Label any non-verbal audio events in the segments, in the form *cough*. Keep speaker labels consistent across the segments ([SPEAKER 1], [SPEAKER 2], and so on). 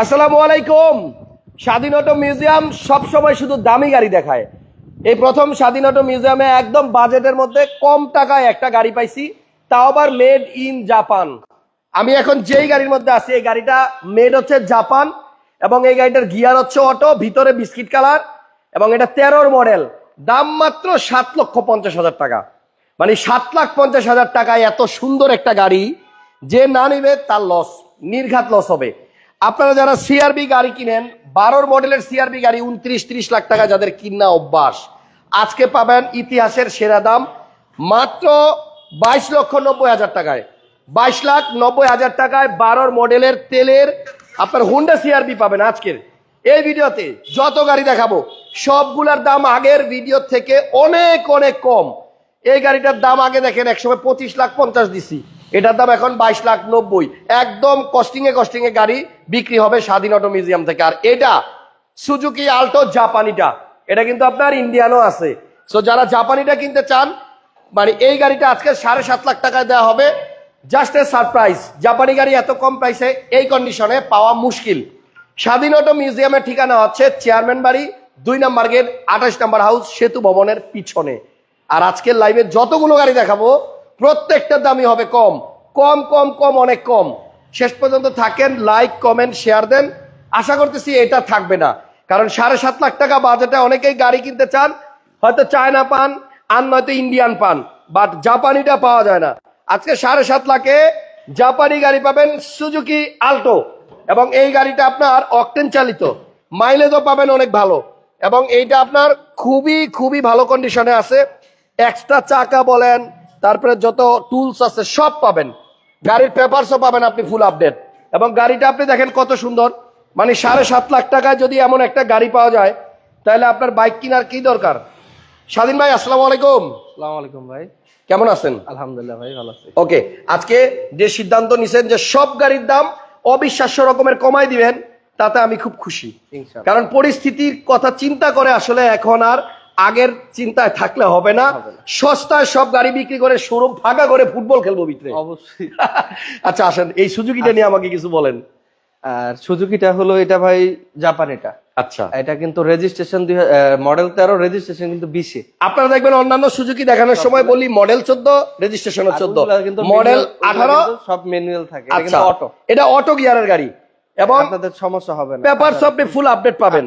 [SPEAKER 1] আসসালামু আলাইকুম। স্বাধীন অটো মিউজিয়াম সবসময় শুধু দামি গাড়ি দেখায়। এই প্রথম স্বাধীন অটো মিউজিয়ামে একদম বাজেটের মধ্যে কম টাকায় একটা গাড়ি পাইছি, তাও আবার মেড ইন জাপান আমি এখন যেই গাড়ির মধ্যে আছি, এই গাড়িটা মেড হচ্ছে জাপান এবং এই গাড়িটার গিয়ার হচ্ছে অটো, ভিতরে বিস্কিট কালার এবং এটা তেরোর মডেল দাম মাত্র সাত লক্ষ পঞ্চাশ হাজার টাকা। মানে সাত লাখ পঞ্চাশ হাজার টাকায় এত সুন্দর একটা গাড়ি, যে না নিবে তার লস নির্ঘাত লস হবে। আপনারা যারা সিআরবি গাড়ি কিনেন, বারোর মডেলের সিআরবি গাড়ি উনত্রিশ, ত্রিশ লাখ টাকা যাদের কিনা অভ্যাস, আজকে পাবেন ইতিহাসের সেরা দাম মাত্র বাইশ লক্ষ নব্বই হাজার টাকায়। বাইশ লাখ নব্বই হাজার টাকায় বারোর মডেলের তেলের আপনার হুন্ডা সিআরবি পাবেন আজকের। এই ভিডিওতে যত গাড়ি দেখাবো, সবগুলার দাম আগের ভিডিও থেকে অনেক অনেক কম। এই গাড়িটার দাম আগে দেখেন, একসময় পঁচিশ লাখ পঞ্চাশ দিছি। এটার দাম এখন বাইশ লাখ নব্বই। একদম কস্টিং এ কস্টিং এ গাড়ি বিক্রি হবে স্বাধীন অটো মিউজিয়াম থেকে। আর এটা সুজুকি আল্টো জাপানিটা। এটা কিন্তু আপনার ইন্ডিয়ানও আছে। সো যারা জাপানিটা কিনতে চান মানে এই গাড়িটা আজকে সাড়ে সাত লাখ টাকায় দেওয়া হবে। জাস্ট এ সারপ্রাইজ জাপানি গাড়ি এত কম প্রাইসে এই কন্ডিশনে পাওয়া মুশকিল। স্বাধীন অটো মিউজিয়ামের ঠিকানা হচ্ছে চেয়ারম্যান বাড়ি, দুই নাম্বার গেট, আঠাশ নাম্বার হাউস, সেতু ভবনের পিছনে। আর আজকের লাইভে যতগুলো গাড়ি দেখাবো প্রত্যেকটার দামই হবে কম। কম কম কম, অনেক কম। শেষ পর্যন্ত থাকেন লাইক কমেন্ট শেয়ার দেন। আশা করতেছি এটা থাকবে না। কারণ সাড়ে সাত লাখ টাকা বাজেটে অনেকেই গাড়ি কিনতে চান, হয়তো চায়না পান, আর নয়তো ইন্ডিয়ান পান বাট জাপানিটা পাওয়া যায় না। আজকে সাড়ে সাত লাখে জাপানি গাড়ি পাবেন সুজুকি আল্টো এবং এই গাড়িটা আপনার অকটেন চালিত। মাইলেজও পাবেন অনেক ভালো। এবং এইটা আপনার খুবই খুবই ভালো কন্ডিশনে আছে। এক্সট্রা চাকা বলেন তারপরে যত টুলস আছে সব পাবেন। গাড়ির পেপারসও পাবেন আপনি ফুল আপডেট এবং গাড়িটা আপনি দেখেন কত সুন্দর। মানে সাড়ে সাত লাখ টাকায় যদি এমন একটা গাড়ি পাওয়া যায় তাহলে আপনার বাইক কেনার কি দরকার? স্বাধীন ভাই আসসালামু আলাইকুম।
[SPEAKER 2] আসসালামু আলাইকুম ভাই।
[SPEAKER 1] কেমন আছেন?
[SPEAKER 2] আলহামদুলিল্লাহ ভাই ভালো আছি।
[SPEAKER 1] ওকে আজকে যে সিদ্ধান্ত নিছেন যে সব গাড়ির দাম অবিশ্বাস্য রকমের কমাই দিবেন তাতে আমি খুব খুশি। কারণ পরিস্থিতির কথা চিন্তা করে আসলে এখন আর আগের চিন্তায় থাকলে হবে না। সস্তায় সব গাড়ি বিক্রি করে শোরুম ফাঁকা করে ফুটবল খেলব ভিতরে।
[SPEAKER 2] অবশ্যই। *laughs*
[SPEAKER 1] আচ্ছা আসেন এই সুযোগিটা নিয়ে আমাকে কিছু বলেন।
[SPEAKER 2] আর সুজুকিটা হলো এটা ভাই জাপান এটা।
[SPEAKER 1] আচ্ছা।
[SPEAKER 2] এটা কিন্তু রেজিস্ট্রেশন মডেল তেরো রেজিস্ট্রেশন কিন্তু বিশে।
[SPEAKER 1] আপনারা দেখবেন অন্যান্য সুযোগি দেখানোর সময় বলি মডেল চোদ্দ রেজিস্ট্রেশন চোদ্দ।
[SPEAKER 2] কিন্তু
[SPEAKER 1] মডেল আঠারো
[SPEAKER 2] সব ম্যানুয়াল থাকে।
[SPEAKER 1] আচ্ছা।
[SPEAKER 2] অটো
[SPEAKER 1] এটা অটো গিয়ারের গাড়ি। এবং
[SPEAKER 2] আপনাদের সমস্যা হবে না।
[SPEAKER 1] পেপার আপনি ফুল আপডেট পাবেন।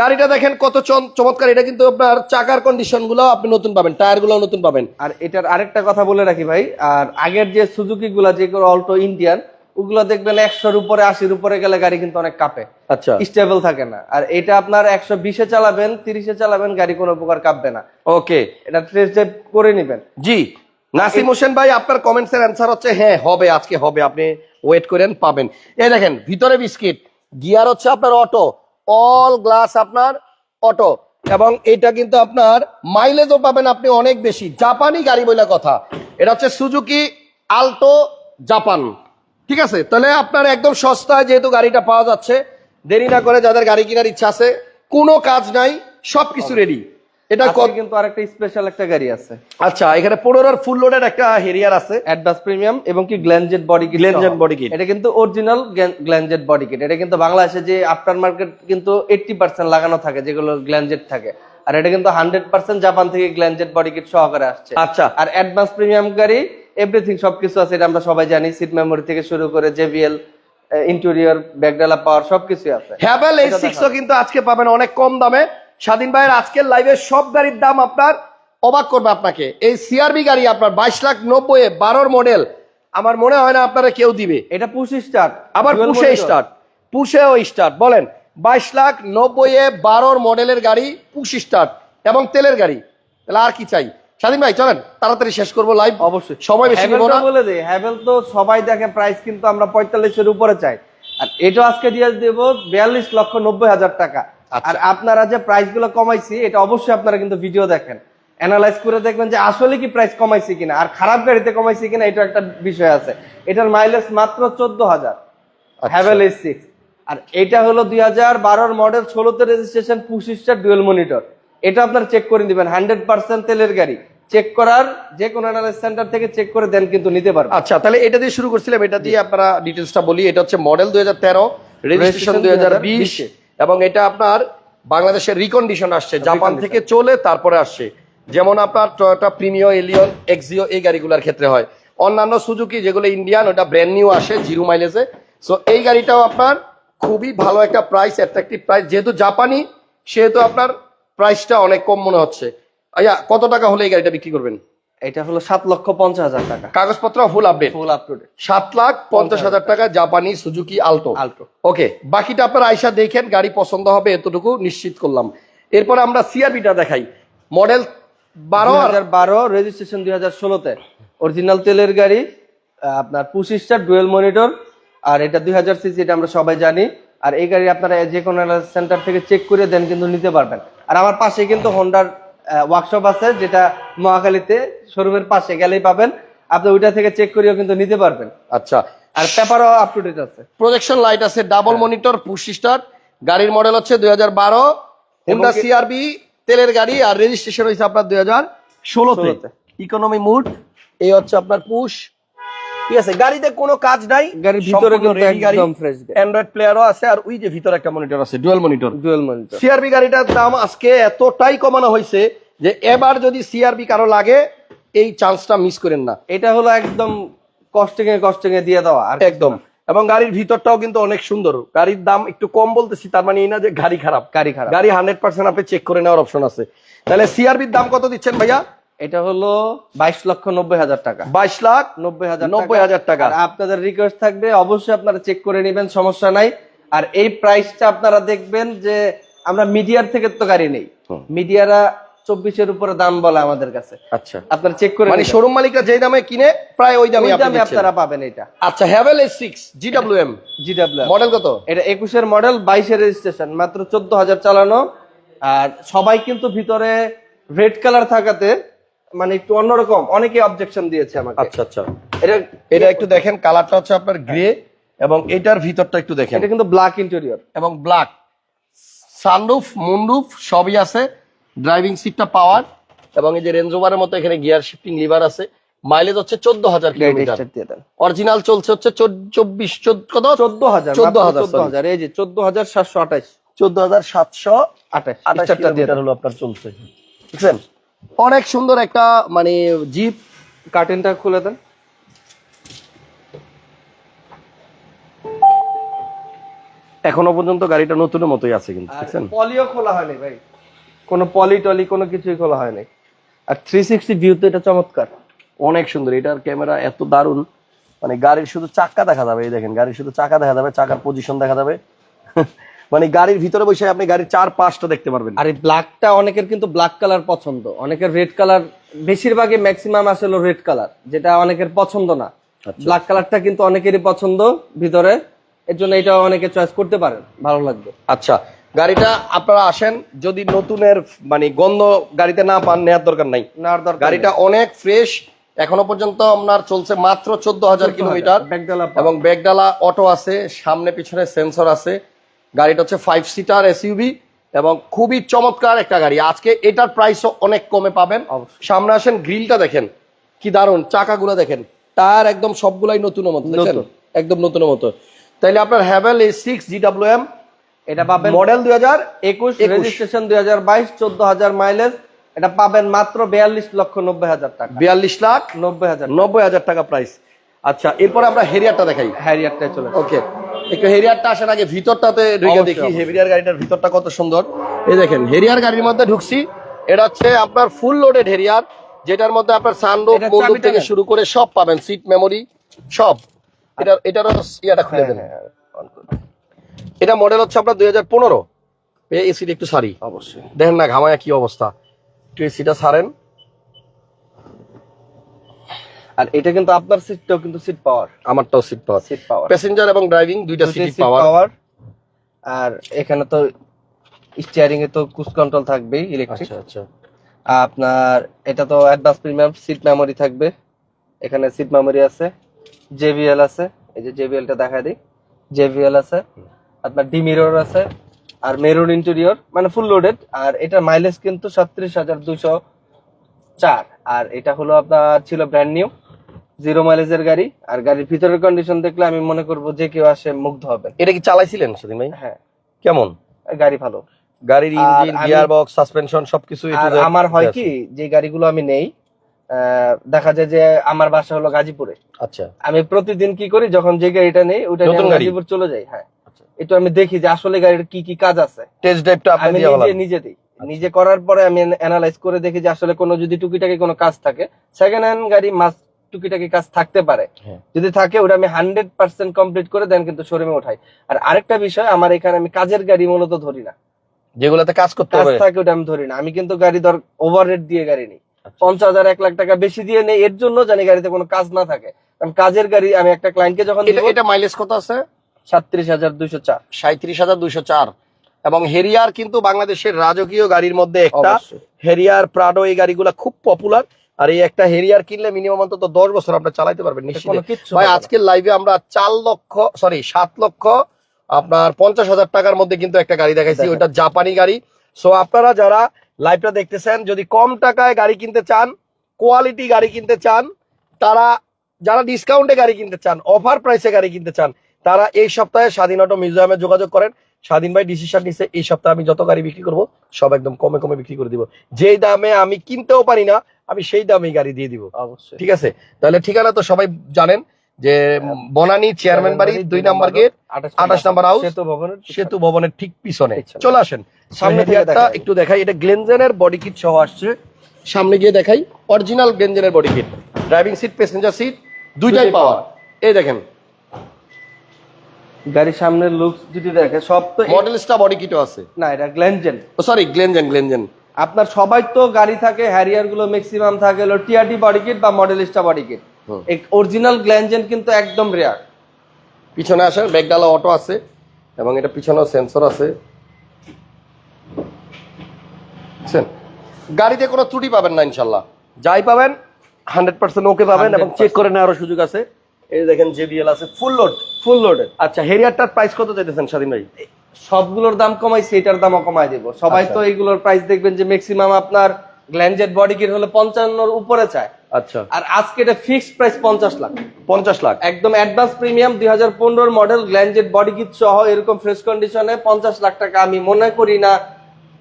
[SPEAKER 1] গাড়িটা দেখেন কত চমৎকার। এটা কিন্তু আপনার চাকার কন্ডিশনগুলো আপনি নতুন পাবেন টায়ারগুলো নতুন পাবেন।
[SPEAKER 2] আর এটার আরেকটা কথা বলে রাখি ভাই আর আগের যে সুজুকি গুলা যেগুলো অল্টো ইন্ডিয়ান ওগুলো দেখবেন একশোর উপরে আশির উপরে গেলে গাড়ি কিন্তু অনেক কাঁপে।
[SPEAKER 1] আচ্ছা।
[SPEAKER 2] স্টেবল থাকে না। আর এটা আপনার একশো বিশে চালাবেন তিরিশে চালাবেন গাড়ি কোনো প্রকার কাঁপবে না।
[SPEAKER 1] ওকে
[SPEAKER 2] এটা টেস্ট ড্রাইভ করে নিবেন।
[SPEAKER 1] জি। নাসিম হোসেন ভাই আপনার কমেন্টস এর অ্যান্সার হচ্ছে হ্যাঁ হবে আজকে হবে। আপনি ওয়েট করেন, পাবেন। এই দেখেন, ভিতরে বিস্কিট, গিয়ার হচ্ছে আপনার অটো অল গ্লাস আপনার অটো। এবং এটা কিন্তু আপনার মাইলেজও পাবেন আপনি অনেক বেশি। জাপানি গাড়ি বলে কথা। এটা হচ্ছে সুজুকি আলটো জাপান ঠিক আছে? তাহলে আপনার একদম সস্তায় যেহেতু গাড়িটা পাওয়া যাচ্ছে, দেরি না করে যাদের গাড়ি কেনার ইচ্ছা আছে, কোনো কাজ নাই, সবকিছু রেডি এটা
[SPEAKER 2] কিন্তু আরেকটা স্পেশাল একটা গাড়ি আছে।
[SPEAKER 1] আচ্ছা এখানে পনেরোর ফুল লোডের একটা হেরিয়ার আছে।
[SPEAKER 2] অ্যাডভান্স প্রিমিয়াম এবং কি গ্ল্যানজেট বডি কিট
[SPEAKER 1] body kit।
[SPEAKER 2] এটা কিন্তু অরিজিনাল গ্ল্যানজেট বডি কিট এটা কিন্তু বাংলাদেশে যে আফটার মার্কেট কিন্তু এইটটি পার্সেন্ট লাগানো থাকে যেগুলো গ্ল্যানজেট থাকে। আর এটা কিন্তু হান্ড্রেড পার্সেন্ট জাপান থেকে গ্ল্যানজেট বডি কিট সহকারে আসছে।
[SPEAKER 1] আচ্ছা।
[SPEAKER 2] আর অ্যাডভান্স প্রিমিয়াম গাড়ি এভরিথিং সবকিছু আছে এটা আমরা সবাই জানি। সিট মেমোরি থেকে শুরু করে জেবিএল ইন্টেরিয়র ব্যাকডালা পাওয়ার সবকিছু আছে।
[SPEAKER 1] হ্যাভেল এই সিক্সও কিন্তু আজকে পাবেন অনেক কম দামে। স্বাধীন ভাইয়ের আজকের লাইভে সব গাড়ির দাম আপনার অবাক করবে আপনাকে। এই সিআরবি গাড়ি আপনার বাইশ লাখ নব্বই বারোর মডেল আমার মনে হয় না আপনারা কেউ দিবে।
[SPEAKER 2] এটা পুশি স্টার্ট
[SPEAKER 1] আবার পুষে স্টার্ট পুষেও স্টার্ট বলেন বাইশ লাখ নব্বই এ বারোর মডেলের গাড়ি পুশ স্টার্ট এবং তেলের গাড়ি। তাহলে আর কি চাই? স্বাধীন ভাই চলেন তাড়াতাড়ি শেষ করব লাইভ
[SPEAKER 2] অবশ্যই।
[SPEAKER 1] সময় বেশি নেব না।
[SPEAKER 2] বলে দেই হ্যাভেল তো সবাই দেখে প্রাইস কিন্তু আমরা পঁয়তাল্লিশের উপরে চাই। আর এটা আজকে দিয়ে দেবো বিয়াল্লিশ লক্ষ নব্বই হাজার টাকা। আর আপনারা যে প্রাইসগুলো কমাইছি এটা অবশ্যই আপনারা কিন্তু ভিডিও দেখেন। অ্যানালাইজ করে দেখবেন যে আসলে কি প্রাইস কমাইছি কিনা আর খারাপ গাড়িতে কমাইছি কিনা এটা একটা বিষয় আছে। এটার মাইলেজ মাত্র চোদ্দ হাজার।
[SPEAKER 1] আচ্ছা।
[SPEAKER 2] হ্যাভেল এস সিক্স আর এটা হলো দুই হাজার বারোর মডেল ষোলোতে রেজিস্ট্রেশন পুশিস্টার ডুয়েল মনিটর এটা আপনার চেক করে দিবেন হান্ড্রেড পার্সেন্ট তেলের গাড়ি। চেক করার যে কোনো অ্যানালাইজ সেন্টার থেকে চেক করে দেন কিন্তু নিতে পারবেন।
[SPEAKER 1] আচ্ছা তাহলে এটা দিয়ে শুরু করছিলাম। এটা দিয়ে আপনারা ডিটেলসটা বলি। এটা হচ্ছে মডেল দুই হাজার তেরো রেজিস্ট্রেশন দুই হাজার বিশ। এবং এটা আপনার বাংলাদেশের রিকন্ডিশন আসছে। জাপান থেকে চলে তারপরে আসছে। যেমন আপনার টয়োটা প্রিমিও এলিয়ন এক্সিও এই গাড়িগুলোর ক্ষেত্রে হয়। অন্যান্য সুজুকি যেগুলো ইন্ডিয়ান ওটা ব্র্যান্ড নিউ আসে জিরো মাইলেজে সো এই গাড়িটাও আপনার খুবই ভালো একটা প্রাইস অ্যাট্রাকটিভ প্রাইস যেহেতু জাপানি সেহেতু আপনার প্রাইসটা অনেক কম মনে হচ্ছে। আচ্ছা কত টাকা হলে এই গাড়িটা বিক্রি করবেন?
[SPEAKER 2] এটা হলো সাত লক্ষ পঞ্চাশ হাজার টাকা।
[SPEAKER 1] কাগজপত্র full update
[SPEAKER 2] full up to date
[SPEAKER 1] সাত লাখ পঞ্চাশ হাজার টাকা জাপানি সুজুকি আলটো
[SPEAKER 2] আলটো
[SPEAKER 1] ওকে বাকিটা আপনারা আইসা দেখেন গাড়ি পছন্দ হবে এতটুকু নিশ্চিত করলাম। এরপর আমরা সিআরবিটা দেখাই। মডেল বারো
[SPEAKER 2] হাজার বারো রেজিস্ট্রেশন দুই হাজার ষোলোতে। অরিজিনাল তেলের গাড়ি আপনার স্টার ডুয়েল মনিটর আর এটা দুই হাজার সিসি এটা আমরা সবাই জানি। আর এই গাড়ি আপনারা যে কোনো সেন্টার থেকে চেক করে দেন কিন্তু নিতে পারবেন। আর আমার পাশে কিন্তু হোন্ডার ওয়ার্কশপ আছে যেটা মহাখালীতে শোরুমের পাশে গেলেই পাবেন। আপনি ওইটা থেকে চেক করেও কিন্তু নিতে পারবেন।
[SPEAKER 1] আচ্ছা।
[SPEAKER 2] আর পেপারও আপ টু ডেট আছে।
[SPEAKER 1] প্রজেকশন লাইট আছে ডাবল মনিটর পুশ স্টার্ট গাড়ির মডেল হচ্ছে দুই হাজার বারো হোন্ডা সিআরবি তেলের গাড়ি আর রেজিস্ট্রেশন হয়েছে আপনার দুই হাজার ষোলোতে। ইকোনমি মুড এই হচ্ছে আপনার পুশ ঠিক আছে গাড়িতে কোনো কাজ নাই
[SPEAKER 2] গাড়ির ভিতরে কিন্তু একদম ফ্রেশ
[SPEAKER 1] অ্যান্ড্রয়েড প্লেয়ারও আছে আর ওই যে ভিতরে একটা মনিটর আছে dual monitor
[SPEAKER 2] dual monitor
[SPEAKER 1] CRB গাড়িটার দাম আজকে এতটাই কমানো হয়েছে যে এবার যদি সিআরবি কারও লাগে এই চান্সটা মিস করেন না।
[SPEAKER 2] এটা হলো একদম কস্টিং এ কস্টিং এ দিয়ে দেওয়া আর
[SPEAKER 1] একদম। এবং গাড়ির ভিতরটাও কিন্তু অনেক সুন্দর। গাড়ির দাম একটু কম বলতেছি তার মানে এই না যে গাড়ি খারাপ।
[SPEAKER 2] গাড়ি খারাপ।
[SPEAKER 1] গাড়ি হান্ড্রেড পার্সেন্ট আপনি চেক করে নেওয়ার অপশন আছে। তাহলে সিআরবির দাম কত দিচ্ছেন ভাইয়া?
[SPEAKER 2] এটা হলো বাইশ লক্ষ নব্বই হাজার টাকা।
[SPEAKER 1] বাইশ লাখ
[SPEAKER 2] নব্বই হাজার
[SPEAKER 1] নব্বই হাজার টাকা।
[SPEAKER 2] আপনাদের রিকোয়েস্ট থাকবে অবশ্যই আপনারা চেক করে নেবেন সমস্যা নাই। আর এই প্রাইসটা আপনারা দেখবেন যে আমরা মিডিয়ার থেকে তো গাড়ি নেই। মিডিয়ারা চব্বিশের উপরে দাম বলে আমাদের কাছে।
[SPEAKER 1] আচ্ছা।
[SPEAKER 2] আপনারা চেক করে
[SPEAKER 1] মানে শোরুম মালিকরা যেই দামে কিনে প্রায় ওই দামে
[SPEAKER 2] দামে আপনারা পাবেন এটা।
[SPEAKER 1] আচ্ছা Haval S six GW
[SPEAKER 2] GW
[SPEAKER 1] model কত?
[SPEAKER 2] এটা একুশের মডেল বাইশের রেজিস্ট্রেশন মাত্র চোদ্দ হাজার চালানো। আর সবাই কিন্তু ভিতরে রেড কালার থাকাতে মানে একটু অন্যরকম। অনেকে অবজেকশন দিয়েছে আমাকে।
[SPEAKER 1] আচ্ছা আচ্ছা।
[SPEAKER 2] এটা
[SPEAKER 1] এটা একটু দেখেন কালারটা হচ্ছে আপনার গ্রে এবং এটার ভিতরটা একটু দেখেন।
[SPEAKER 2] এটা কিন্তু ব্ল্যাক ইন্টেরিয়র
[SPEAKER 1] এবং ব্ল্যাক সানরুফ মুনরুফ সবই আছে। ড্রাইভিং সিটটা পাওয়ার এবং এই যে রেঞ্জ ওভারের মতো এখানে গিয়ার শিফটিং লিভার আছে। মাইলেজ হচ্ছে চোদ্দ হাজার কিলোমিটার অরিজিনাল চলছে হচ্ছে চব্বিশ কত?
[SPEAKER 2] চোদ্দ হাজার
[SPEAKER 1] 14,000
[SPEAKER 2] চোদ্দ হাজার এই যে চোদ্দ হাজার সাতশো আঠাশ।
[SPEAKER 1] চোদ্দ হাজার সাতশো
[SPEAKER 2] আঠাশ
[SPEAKER 1] হলো আপনার চলছে। বুঝছেন? অনেক সুন্দর একটা মানে জিপ।
[SPEAKER 2] কার্টেনটা খুলে দেন।
[SPEAKER 1] এখনও পর্যন্ত গাড়িটা নতুনের মতোই আছে কিন্তু বুঝছেন
[SPEAKER 2] পলিও খোলা হয়নি ভাই। কোনো পলি টলি কোনো কিছুই খোলা হয়নি। আর থ্রি সিক্সটি ভিউ তো এটা চমৎকার।
[SPEAKER 1] অনেক সুন্দর। এটার ক্যামেরা এত দারুণ। মানে গাড়ির শুধু চাকা দেখা যাবে এই দেখেন গাড়ির শুধু চাকা দেখা যাবে চাকার পজিশন দেখা যাবে। মানে গাড়ির ভিতরে বসে আপনি গাড়ির চার পাঁচটা দেখতে পারবেন।
[SPEAKER 2] আর এই ব্ল্যাকটা অনেকের কিন্তু ব্ল্যাক কালার পছন্দ। অনেকের রেড কালার বেশিরভাগই ম্যাক্সিমাম আসলে রেড কালার যেটা অনেকের পছন্দ না।
[SPEAKER 1] আচ্ছা।
[SPEAKER 2] ব্ল্যাক কালারটা কিন্তু অনেকেরই পছন্দ ভিতরে এর জন্য এটা অনেকে চয়েস করতে পারেন ভালো লাগবে।
[SPEAKER 1] আচ্ছা গাড়িটা আপনারা আসেন যদি নতুনের মানে গন্ধ গাড়িতে না পান নেওয়ার দরকার নাই।
[SPEAKER 2] নেওয়ার দরকার
[SPEAKER 1] গাড়িটা অনেক ফ্রেশ এখনও পর্যন্ত আপনার চলছে মাত্র চোদ্দ হাজার কিলোমিটার।
[SPEAKER 2] ব্যাগডালা
[SPEAKER 1] এবং ব্যাগডালা অটো আছে সামনে পিছনে সেন্সর আছে। গাড়িটা হচ্ছে ফাইভ সিটার এসইউবি এবং খুবই চমৎকার একটা গাড়ি। আজকে এটার প্রাইসও অনেক কমে পাবেন। সামনে আসেন গ্রিলটা দেখেন কি দারুণ চাকাগুলো দেখেন। টায়ার একদম সবগুলাই নতুন মতো। একদম নতুন মতো। তাইলে আপনার Haval A six GW M
[SPEAKER 2] এটা পাবেন
[SPEAKER 1] মডেল দুই হাজার
[SPEAKER 2] একুশ। রেজিস্ট্রেশন দুই হাজার বাইশ চোদ্দ হাজার মাইলেজ এটা পাবেন মাত্র বিয়াল্লিশ লক্ষ নব্বই হাজার টাকা।
[SPEAKER 1] বিয়াল্লিশ লাখ
[SPEAKER 2] নব্বই হাজার
[SPEAKER 1] নব্বই হাজার টাকা প্রাইস আচ্ছা এরপর আমরা হেরিয়ারটা দেখাই।
[SPEAKER 2] হ্যারিয়ারটা চলে
[SPEAKER 1] ওকে একটু হেরিয়ারটা আসার আগে ভিতরটাতে ঢুকে দেখি। হেরিয়ার গাড়িটার ভিতরটা কত সুন্দর। এই দেখেন হেরিয়ার গাড়ির মধ্যে ঢুকছি। এটা হচ্ছে আপনার ফুল লোডেড হেরিয়ার যেটার মধ্যে আপনার সানরুফ বন্দুক থেকে শুরু করে সব পাবেন সিট মেমোরি সব। এটা এটারও ইয়াটা খুলে
[SPEAKER 2] হ্যাঁ,
[SPEAKER 1] দেন
[SPEAKER 2] হ্যাঁ, on করুন।
[SPEAKER 1] এটা মডেল হচ্ছে আপনার দুই হাজার পনেরো। এসিটা একটু সারি।
[SPEAKER 2] অবশ্যই।
[SPEAKER 1] দেখেন না ঘামায়া কি অবস্থা। একটু এসিটা সারেন।
[SPEAKER 2] আর এটা কিন্তু আপনার সিটটাও কিন্তু সিট পাওয়ার
[SPEAKER 1] আমারটাও seat power
[SPEAKER 2] seat power
[SPEAKER 1] passenger এবং ড্রাইভিং দুইটা সিট পাওয়ার
[SPEAKER 2] আর এখানে তো স্টিয়ারিং এ তো ক্রুজ কন্ট্রোল থাকবেই ইলেকট্রিক
[SPEAKER 1] আচ্ছা আচ্ছা।
[SPEAKER 2] আপনার এটা তো অ্যাডভান্স প্রিমিয়াম সিট মেমোরি থাকবে। এখানে সিট মেমোরি আছে জেবিএল আছে এই যে জেবিএল টা দেখা দিই। জেবিএল আছে আপনার ডি মিরর আছে আর মেরুন ইন্টেরিয়র মানে ফুল লোডেড আর এটার মাইলেজ কিন্তু সাতত্রিশ হাজার দুশো চার। আর এটা হলো আপনার ছিল ব্র্যান্ড নিউ জিরো মাইলেজের গাড়ি আর গাড়ির ভিতরের কন্ডিশন দেখলে আমি মনে করব যে কেউ আসে মুগ্ধ হবে।
[SPEAKER 1] এটা কি চালাইছিলেন সেদিন ভাই?
[SPEAKER 2] হ্যাঁ।
[SPEAKER 1] কেমন?
[SPEAKER 2] গাড়ি ভালো।
[SPEAKER 1] গাড়ির ইঞ্জিন গিয়ার বক্স সাসপেনশন সবকিছু
[SPEAKER 2] আমার হয় কি যে গাড়িগুলো আমি নেই দেখা যায় যে আমার বাসা হলো গাজীপুরে।
[SPEAKER 1] আচ্ছা।
[SPEAKER 2] আমি প্রতিদিন কি করি যখন যে গাড়িটা নেই ওটা গাজীপুর চলে যাই হ্যাঁ।
[SPEAKER 1] আচ্ছা।
[SPEAKER 2] একটু আমি দেখি যে আসলে গাড়ির কি কি কাজ আছে।
[SPEAKER 1] টেস্ট ড্রাইভটা আপনি
[SPEAKER 2] নিজে নিজে দিই। নিজে করার পরে আমি অ্যানালাইজ করে দেখি যে আসলে কোনো যদি টুকিটাকি কোনো কাজ থাকে সেকেন্ড হ্যান্ড গাড়ি মাস টুকিটাকি কাজ থাকতে পারে।
[SPEAKER 1] হ্যাঁ।
[SPEAKER 2] যদি থাকে ওটা আমি হান্ড্রেড পার্সেন্ট কমপ্লিট করে দেন কিন্তু শোরুমে ওঠাই আর আরেকটা বিষয় আমার এখানে আমি কাজের গাড়ি মূলত ধরি না।
[SPEAKER 1] যেগুলোতে কাজ করতে
[SPEAKER 2] কাজ
[SPEAKER 1] হবে।
[SPEAKER 2] থাকে ওটা আমি ধরি না। আমি কিন্তু গাড়ি ধর ওভার রেট দিয়ে গাড়ি নেই।
[SPEAKER 1] আচ্ছা।
[SPEAKER 2] পঞ্চাশ হাজার এক লাখ টাকা বেশি দিয়ে নেই এর জন্য জানি গাড়িতে কোনো কাজ না থাকে। কারণ কাজের গাড়ি আমি একটা ক্লায়েন্টকে যখন
[SPEAKER 1] এটা এটা মাইলেজ কত আছে?
[SPEAKER 2] সাতত্রিশ হাজার দুইশো চার।
[SPEAKER 1] সাঁত্রিশ হাজার দুইশো চার। এবং হেরিয়ার কিন্তু বাংলাদেশের রাজকীয় গাড়ির মধ্যে একটা। হেরিয়ার প্রাডো এই গাড়িগুলো খুব পপুলার আর এই একটা হেরিয়ার কিনলে মিনিমাম অন্তত দশ বছর আপনার চালাতে পারবেন ভাই আজকের লাইভে আমরা চার লক্ষ সরি সাত লক্ষ আপনার পঞ্চাশ হাজার টাকার মধ্যে কিন্তু একটা গাড়ি দেখাইছি ওইটা জাপানি গাড়ি। সো আপনারা যারা লাইভটা দেখতেছেন যদি কম টাকায় গাড়ি কিনতে চান কোয়ালিটি গাড়ি কিনতে চান তারা যারা ডিসকাউন্টে গাড়ি কিনতে চান অফার প্রাইসে গাড়ি কিনতে চান তারা এই সপ্তাহে স্বাধীন অটো মিউজিয়ামে যোগাযোগ করেন। স্বাধীন ভাই ডিসিশন নিচ্ছে এই সপ্তাহে আমি যত গাড়ি বিক্রি করব সব একদম কমে কমে বিক্রি করে দিব। যেই দামে আমি কিনতেও পারি না আমি সেই দামেই গাড়ি দিয়ে দিব।
[SPEAKER 2] অবশ্যই।
[SPEAKER 1] ঠিক আছে? তাহলে ঠিকানা তো সবাই জানেন যে বনানী চেয়ারম্যান বাড়ি দুই নাম্বার গেট আঠাশ নাম্বার হাউস
[SPEAKER 2] সেতু ভবনের
[SPEAKER 1] সেতু ভবনের ঠিক পিছনে। চলে আসেন। সামনে
[SPEAKER 2] থেকে
[SPEAKER 1] একটু দেখাই। এটা গ্লেনজেনের বডি কিট সহ আসছে। সামনে গিয়ে দেখাই। Original গ্লেনজেনের body kit driving seat passenger seat দুইটাই
[SPEAKER 2] দুইটাই
[SPEAKER 1] পাওয়ার এই দেখেন।
[SPEAKER 2] গাড়ির সামনের লুক যদি দেখে সব তো
[SPEAKER 1] মডেলসটা বডি কিটও আছে।
[SPEAKER 2] না এটা গ্ল্যানজেন
[SPEAKER 1] ও সরি গ্লেনজেন গ্লেনজেন
[SPEAKER 2] আপনার সবাই তো গাড়ি থাকে হ্যারিয়ারগুলো ম্যাক্সিমাম থাকে হলো টিআরটি বডি কিট বা মডেলিস্টা বডি কিট। অরিজিনাল গ্ল্যানজেন কিন্তু একদম রেয়ার
[SPEAKER 1] পিছনে আসেন ব্যাগডালা অটো আছে এবং এটা পিছনেও সেন্সর আছে। গাড়িতে কোনো ত্রুটি পাবেন না ইনশাল্লাহ। যাই পাবেন হান্ড্রেড পার্সেন্ট ওকে পাবেন এবং চেক করে নেওয়ারও সুযোগ আছে। এই দেখেন জেবিএল আছে ফুল লোড
[SPEAKER 2] ফুল লোডেড
[SPEAKER 1] আচ্ছা হেরিয়ারটার প্রাইস কত চাইতেছেন স্বাধীন ভাই?
[SPEAKER 2] সবগুলোর দাম কমাইছে এটার দামও কমাই দেবো। সবাই
[SPEAKER 1] আচ্ছা।
[SPEAKER 2] তো এইগুলোর প্রাইস দেখবেন যে ম্যাক্সিমাম আপনার গ্ল্যানজেট বডি কিট হলো পঞ্চান্নর উপরে চায়।
[SPEAKER 1] আচ্ছা।
[SPEAKER 2] আর আজকে এটা ফিক্সড প্রাইস পঞ্চাশ লাখ।
[SPEAKER 1] পঞ্চাশ লাখ?
[SPEAKER 2] একদম অ্যাডভান্স প্রিমিয়াম দুই হাজার পনেরোর মডেল গ্ল্যানজেট বডি কিট সহ এরকম ফ্রেশ কন্ডিশনে পঞ্চাশ লাখ টাকা আমি মনে করি না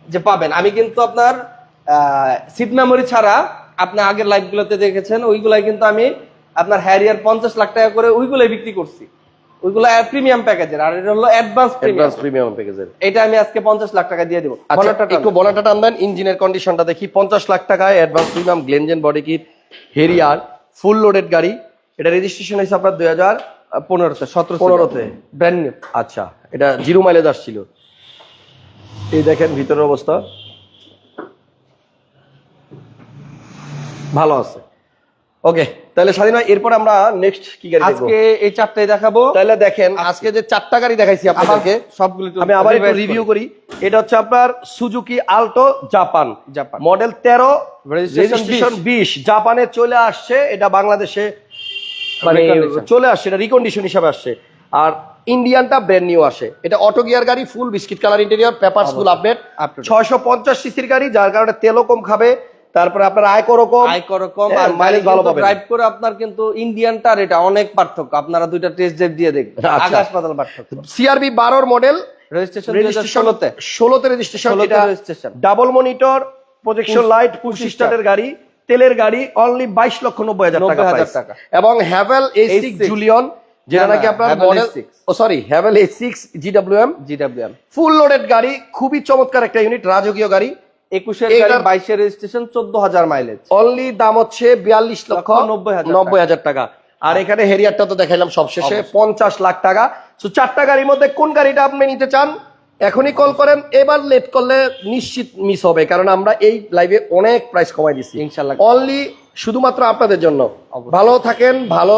[SPEAKER 2] যে পাবেন। আমি কিন্তু আপনার সিট মেমোরি ছাড়া আপনি আগের লাইভ গুলোতে দেখেছেন ওইগুলাই কিন্তু আমি আপনার হ্যারিয়ার পঞ্চাশ লাখ টাকা করে ওইগুলাই বিক্রি করছি। ওইগুলো প্রিমিয়াম প্যাকেজের আর এটা হলো অ্যাডভান্স
[SPEAKER 1] অ্যাডভান্স প্রিমিয়াম প্যাকেজের
[SPEAKER 2] এটা আমি আজকে পঞ্চাশ লাখ টাকা দিয়ে দিব।
[SPEAKER 1] আচ্ছা একটু বনাটা টান দেন ইঞ্জিনের কন্ডিশনটা দেখি। পঞ্চাশ লাখ টাকায় advance premium গ্লেনজেন body kit Harrier full loaded গাড়ি। এটা রেজিস্ট্রেশন হয়েছে আপনার দুই হাজার
[SPEAKER 2] পনেরোতে সতেরো
[SPEAKER 1] পনেরোতে।
[SPEAKER 2] ব্র্যান্ড নিউ
[SPEAKER 1] আচ্ছা এটা জিরো মাইলেজ আসছিল। এই দেখেন ভিতরের অবস্থা। ভালো আছে। ওকে তাহলে স্বাধীন ভাই, এরপর আমরা নেক্সট কি গাড়ি
[SPEAKER 2] আজকে এই চারটাই দেখাবো।
[SPEAKER 1] তাহলে দেখেন আজকে যে চারটা গাড়ি দেখাইছি আপনাদেরকে
[SPEAKER 2] সবগুলো
[SPEAKER 1] আমি আবার একটু রিভিউ করি। এটা হচ্ছে আপনার Suzuki Alto Japan
[SPEAKER 2] Japan
[SPEAKER 1] model তেরো রেজিস্ট্রেশন বিশ। জাপানে চলে আসছে এটা বাংলাদেশে মানে চলে আসছে এটা রিকন্ডিশন হিসাবে আসছে। আর ইন্ডিয়ানটা ব্র্যান্ড নিউ আসে। এটা অটো গিয়ার গাড়ি full biscuit colour interior paper full update. ছয়শো পঞ্চাশ সিসির গাড়ি যার কারণে তেলও কম খাবে। তারপরে আপনার আয়করও কম
[SPEAKER 2] আয়কর কম
[SPEAKER 1] হ্যাঁ,
[SPEAKER 2] আর মাইলেজ
[SPEAKER 1] ভালো পাবেন।
[SPEAKER 2] ড্রাইভ করে আপনার কিন্তু ইন্ডিয়ানটার এটা অনেক পার্থক্য। আপনারা দুইটা টেস্ট ড্রাইভ দিয়ে দেখবেন।
[SPEAKER 1] আচ্ছা।
[SPEAKER 2] আকাশ পাতাল পার্থক্য।
[SPEAKER 1] সিআরবি বারোর মডেল
[SPEAKER 2] রেজিস্ট্রেশন দুই হাজার
[SPEAKER 1] রেজিস্ট্রেশন
[SPEAKER 2] ষোলোতে।
[SPEAKER 1] ষোলোতে রেজিস্ট্রেশন এটা
[SPEAKER 2] registration
[SPEAKER 1] double monitor projection light push
[SPEAKER 2] push
[SPEAKER 1] স্টার্টের গাড়ি তেলের গাড়ি অনলি বাইশ লক্ষ নব্বই হাজার টাকা
[SPEAKER 2] 90,000
[SPEAKER 1] price।
[SPEAKER 2] টাকা।
[SPEAKER 1] এবং হ্যাভেল এ সিক্স
[SPEAKER 2] A6
[SPEAKER 1] জুলিয়ন যেটা নাকি আপনার model
[SPEAKER 2] A6
[SPEAKER 1] O sorry Haval A six GWM
[SPEAKER 2] GWM
[SPEAKER 1] full loaded গাড়ি খুবই চমৎকার একটা ইউনিট রাজকীয় গাড়ি।
[SPEAKER 2] একুশের
[SPEAKER 1] এইটার-
[SPEAKER 2] গাড়ি বাইশের রেজিস্ট্রেশন চোদ্দ হাজার মাইলেজ
[SPEAKER 1] অনলি দাম হচ্ছে বিয়াল্লিশ লক্ষ
[SPEAKER 2] নব্বই হাজার
[SPEAKER 1] নব্বই হাজার টাকা। আর এখানে হেরিয়ারটা তো দেখাইলাম সবশেষে পঞ্চাশ লাখ টাকা। তো চারটা গাড়ির মধ্যে কোন গাড়িটা আপনি নিতে চান এখনই কল করেন। এবার লেট করলে নিশ্চিত মিস হবে কারণ আমরা এই লাইভে অনেক প্রাইস কমাই দিচ্ছি
[SPEAKER 2] ইনশাল্লাহ
[SPEAKER 1] অনলি শুধুমাত্র আপনাদের জন্য। ভালো থাকেন ভালো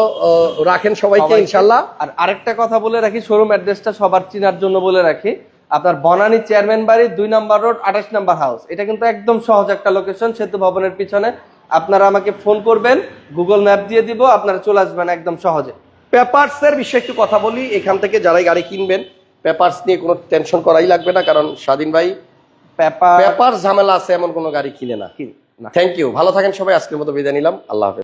[SPEAKER 1] রাখেন সবাইকে
[SPEAKER 2] সবাইকে।
[SPEAKER 1] ইনশাল্লাহ
[SPEAKER 2] আর আরেকটা কথা বলে রাখি শোরুম অ্যাড্রেসটা সবার চিনার জন্য বলে রাখি। আপনার বনানী চেয়ারম্যান বাড়ি দুই নাম্বার রোড আঠাশ নম্বর হাউস। এটা কিন্তু একদম সহজ একটা লোকেশন সেতু ভবনের পিছনে। আপনারা আমাকে ফোন করবেন গুগল ম্যাপ দিয়ে দিব আপনারা চলে আসবেন একদম সহজে।
[SPEAKER 1] পেপারস এর বিষয়ে একটু কথা বলি এখান থেকে যারাই গাড়ি কিনবেন পেপারস নিয়ে কোনো টেনশন করাই লাগবে না কারণ স্বাধীন ভাই
[SPEAKER 2] পেপার
[SPEAKER 1] পেপার ঝামেলা আছে এমন কোনো গাড়ি কিনে না।
[SPEAKER 2] কি না।
[SPEAKER 1] থ্যাংক ইউ ভালো থাকেন সবাই আজকের মতো বিদায় নিলাম আল্লাহ হাফেজ।